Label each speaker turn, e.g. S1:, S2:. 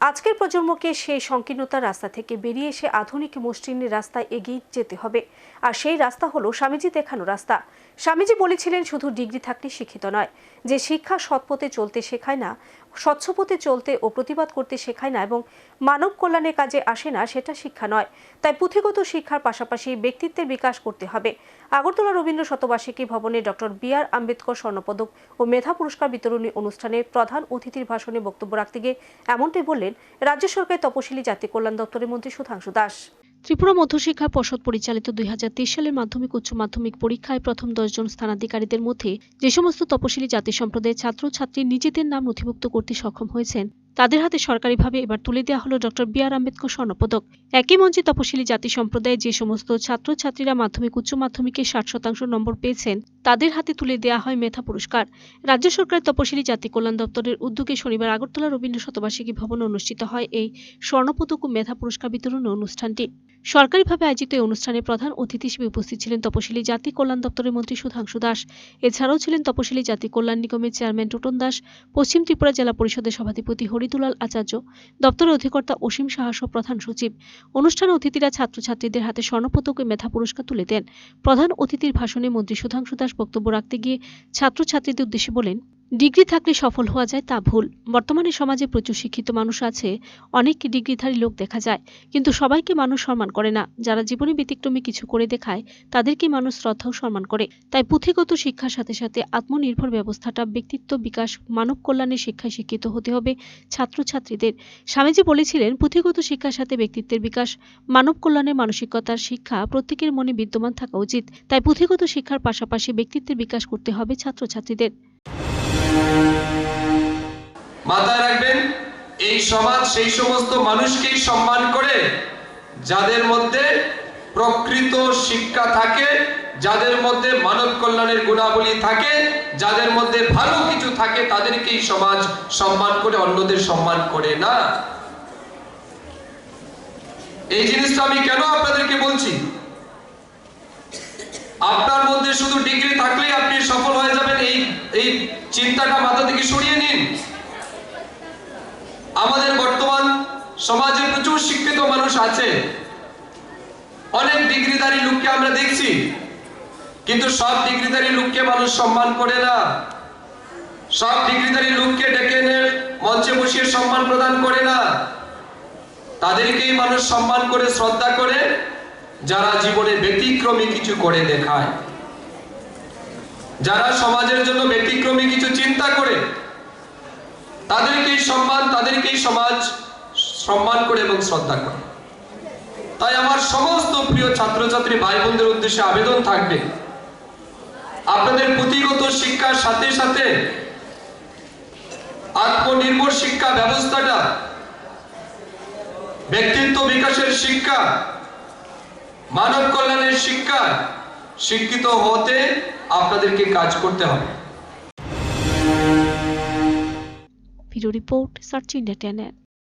S1: আজকের প্রজন্মকে সেই সংকীর্ণতার রাস্তা থেকে বেরিয়ে এসে আধুনিক মসৃণ রাস্তায় এগিয়ে যেতে হবে। আর সেই রাস্তা হলো স্বামীজি দেখানো রাস্তা। স্বামীজি বলেছিলেন, শুধু ডিগ্রি থাকলে শিক্ষিত নয়। যে শিক্ষা সৎপথে চলতে শেখায় না স্বচ্ছ পথে চলতে ও প্রতিবাদ করতে শেখায় না এবং মানব কল্যাণের কাজে আসে না, সেটা শিক্ষা নয়। তাই পুঁথিগত শিক্ষার পাশাপাশি ব্যক্তিত্বের বিকাশ করতে হবে। আগরতলা রবীন্দ্র শতবার্ষিকী ভবনে ডক্টর বি আর আম্বেদকর স্বর্ণপদক ও মেধা পুরস্কার বিতরণী অনুষ্ঠানে প্রধান অতিথির ভাষণে বক্তব্য রাখতে গিয়ে এমনটাই বললেন রাজ্য সরকারের তপশিলি জাতি কল্যাণ দপ্তরের মন্ত্রী সুধাংশু দাস। ত্রিপুরা মধ্যশিক্ষা পর্ষদ পরিচালিত দুই হাজার তেইশ সালের মাধ্যমিক উচ্চ মাধ্যমিক পরীক্ষায় প্রথম দশজন স্থানাধিকারীদের মধ্যে যে সমস্ত তপশিলি জাতি সম্প্রদায়ের ছাত্রছাত্রী নিজেদের নাম নথিভুক্ত করতে সক্ষম হয়েছেন তাদের হাতে সরকারিভাবে এবার তুলে দেওয়া হলো ডক্টর বি আর আম্বেদকর স্বর্ণপদক। একই মঞ্চে তপশিলি জাতি সম্প্রদায়ের যে সমস্ত ছাত্রছাত্রীরা মাধ্যমিক, উচ্চ মাধ্যমিকে ষাট শতাংশ নম্বর পেয়েছেন, তাদের হাতে তুলে দেওয়া হয় মেধা পুরস্কার। রাজ্য সরকারের তপশিলি জাতি কল্যাণ দপ্তরের উদ্যোগে শনিবার আগরতলা রবীন্দ্র শতবার্ষিকী ভবনে অনুষ্ঠিত হয় এই স্বর্ণপদক ও মেধা পুরস্কার বিতরণ অনুষ্ঠানটি। সরকারিভাবে আয়োজিত এই অনুষ্ঠানে প্রধান অতিথি হিসেবে উপস্থিত ছিলেন তপশিলি জাতি কল্যাণ দপ্তরের মন্ত্রী সুধাংশু দাস। এছাড়াও ছিলেন তপশিলি জাতি কল্যাণ নিগমের চেয়ারম্যান টোটন দাস, পশ্চিম ত্রিপুরা জেলা পরিষদের সভাধিপতি হরিদুলাল আচার্য, দপ্তরের অধিকর্তা অসীম সাহা সহ প্রধান সচিব। অনুষ্ঠানে অতিথিরা ছাত্রছাত্রীদের হাতে স্বর্ণপদক ও মেধা পুরস্কার তুলে দেন। প্রধান অতিথির ভাষণে মন্ত্রী সুধাংশু দাস বক্তব্য রাখতে গিয়ে ছাত্রছাত্রীদের উদ্দেশ্যে বলেন ডিগ্রি থাকলে সফল হওয়া যায় তা ভুল। বর্তমানে সমাজে প্রচুর শিক্ষিত মানুষ আছে, অনেক ডিগ্রিধারী লোক দেখা যায়, কিন্তু সবাইকে মানুষ সম্মান করে না। যারা জীবনে ব্যতিক্রমী কিছু করে দেখায়, তাদেরকে মানুষ শ্রদ্ধাও সম্মান করে। তাই পুঁথিগত শিক্ষার সাথে সাথে আত্মনির্ভর ব্যবস্থাটা, ব্যক্তিত্ব বিকাশ, মানব কল্যাণের শিক্ষায় শিক্ষিত হতে হবে ছাত্রছাত্রীদের। স্বামীজি বলেছিলেন, পুঁথিগত শিক্ষার সাথে ব্যক্তিত্বের বিকাশ, মানব কল্যাণের মানসিকতার শিক্ষা প্রত্যেকের মনে বিদ্যমান থাকা উচিত। তাই পুঁথিগত শিক্ষার পাশাপাশি ব্যক্তিত্বের বিকাশ করতে হবে ছাত্রছাত্রীদের।
S2: মাথায় রাখবেন, এই সমাজ সেই সমস্ত মানুষকেই সম্মান করে, যাদের মধ্যে প্রকৃত শিক্ষা থাকে, যাদের মধ্যে মানব কল্যাণের গুণাবলী থাকে, যাদের মধ্যে ভালো কিছু থাকে, তাদেরকেই সমাজ সম্মান করে, অন্যদের সম্মান করে না। এই জিনিসটা আমি কেন আপনাদেরকে বলছি? আপনার মধ্যে শুধু ডিগ্রি থাকলেই আপনি সফল হয়ে যাবেন, এই এই চিন্তাটা মাথা থেকে সরিয়ে নিন আমাদের বর্তমান সমাজে প্রচুর শিক্ষিত মানুষ আছে। অনেক ডিগ্রিধারী লোককে আমরা দেখছি। কিন্তু সব ডিগ্রিধারী লোককে মানুষ সম্মান করে না। সব ডিগ্রিধারী লোককে ডেকে এনে মঞ্চে বসিয়ে সম্মান প্রদান করে না। তাদেরকেই মানুষ সম্মান করে, শ্রদ্ধা করে, যারা জীবনে ব্যতিক্রমী কিছু করে দেখায়। যারা সমাজের জন্য ব্যতিক্রমী কিছু চিন্তা করে, তাদেরকেই সম্মান, তাদেরকেই সমাজ সম্মান করে এবং শ্রদ্ধা করে। তাই আমার সমস্ত প্রিয় ছাত্রছাত্রী ভাই বোনদের উদ্দেশ্যে আবেদন থাকবে, আপনাদের পুঁথিগত শিক্ষার সাথে সাথে আত্মনির্ভর শিক্ষা ব্যবস্থাটা, ব্যক্তিত্ব বিকাশের শিক্ষা, মানব কল্যাণের শিক্ষা শিক্ষিত হতে আপনাদেরকে কাজ করতে হবে।
S1: Video report search India